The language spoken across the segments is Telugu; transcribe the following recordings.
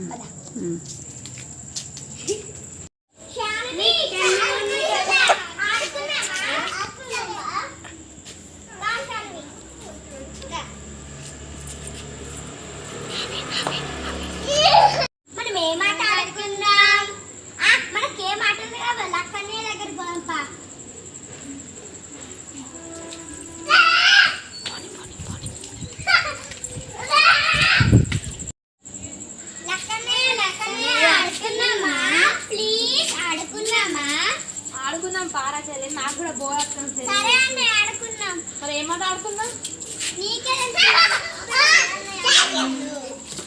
Mm. Mm.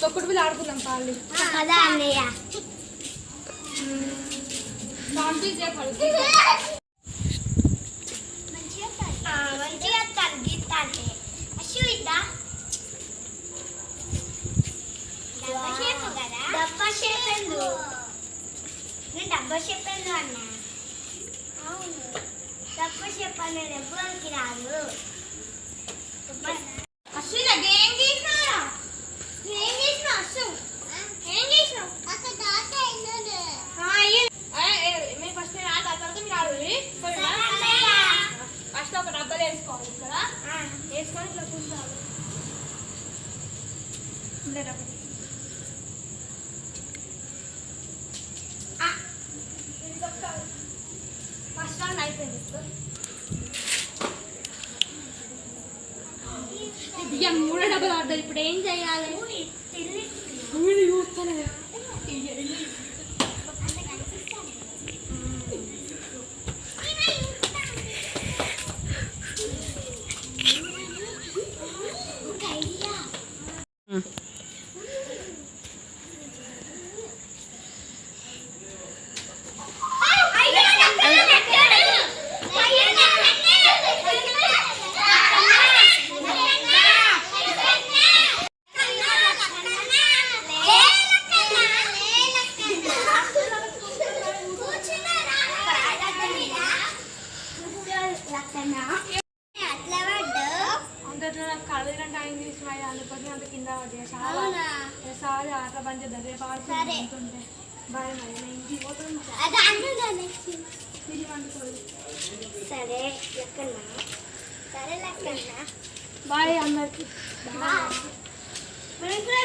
తొక్కుడు బిల్లు ఆడుకుందాం పాలు. కదా? డబ్బా షేప్ నేను డబ్బా షేప్ ఎందు అవును. డబ్బా షేప్ అనేది ఎప్పుడు రాదు. ఫస్ట్ రౌండ్ అయిపోయింది బియ్యం మూడో డబ్బులు ఆడుతుంది ఇప్పుడు ఏం చేయాలి చూస్తాను Mm-hmm. అంతట్లో నాకు కళ్ళు కింద పడ్డాయి. ఆట పంచ దగ్గర పాడుతుంటే బాయ్ మరి నేను ఇంటికి పోతుంది సరే లెక్కన్నా? సరే లెక్కన్నా? బాయ్ అందరికి. మనం కూడా